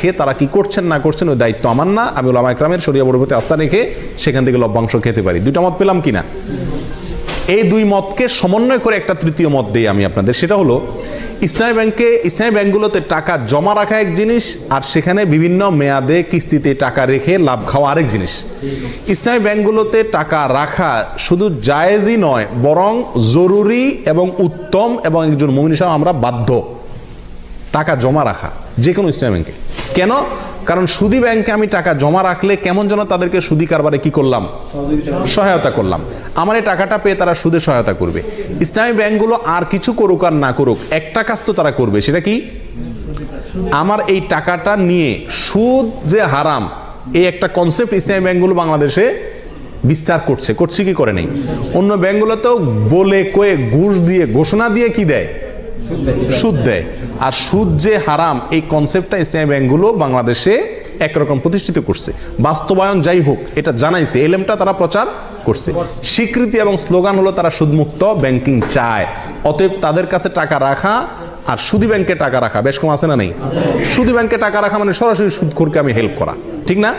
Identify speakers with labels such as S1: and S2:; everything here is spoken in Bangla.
S1: খেয়ে তারা কি করছেন, না করছেন, ওই দায়িত্ব আমার না। আমি ওলামা একরামের শরিয়া বোর্ডের প্রতি আস্থা রেখে সেখান থেকে লভ্যাংশ খেতে পারি। দুটা মত পেলাম কিনা? এই দুই মতকে সমন্বয় করে একটা তৃতীয় মত দিই আমি আপনাদের। সেটা হলো, ইসলামী ব্যাংকে, ইসলামী ব্যাংকগুলোতে টাকা জমা রাখা এক জিনিস, আর সেখানে বিভিন্ন মেয়াদে কিস্তিতে টাকা রেখে লাভ খাওয়া আরেক জিনিস। ইসলামী ব্যাংকগুলোতে টাকা রাখা শুধু জায়েজই নয়, বরং জরুরি এবং উত্তম এবং একজন মমিন আমরা বাধ্য। টাকা জমা রাখা যে কোনো ইসলামী ব্যাংকে। কেন? কারণ সুদি ব্যাংকে আমি টাকা জমা রাখলে কেমন যেন তাদেরকে সুদি কারবারে কি করলাম? সহায়তা করলাম। আমার এই টাকাটা পেয়ে তারা সুদে সহায়তা করবে। ইসলামী ব্যাংকগুলো আর কিছু করুক আর না করুক, একটা কাজ তো তারা করবে, সেটা কি? আমার এই টাকাটা নিয়ে সুদ যে হারাম, এই একটা কনসেপ্ট ইসলামী ব্যাংকগুলো বাংলাদেশে বিস্তার করছে। করছে কি করে নেই? অন্য ব্যাংকগুলোতেও বলে, কয়ে, ঘুষ দিয়ে, ঘোষণা দিয়ে কি দেয়? সুদ দেয়। আর সুদ যে হারাম, এই কনসেপ্টটা ইসলামী ব্যাংকগুলো বাংলাদেশে একরকম প্রতিষ্ঠিত করছে। বাস্তবায়ন যাই হোক, এটা জানাইছে এলএমটা তারা প্রচার করছে। স্বীকৃতি এবং স্লোগান হলো তারা সুদমুক্ত ব্যাংকিং চায়। অতএব তাদের কাছে টাকা রাখা আর সুদি ব্যাংকে টাকা রাখা, বেশ কম আছে না নেই? সুদি ব্যাংকে টাকা রাখা মানে সরাসরি সুদখোরকে আমি হেল্প করা, ঠিক না?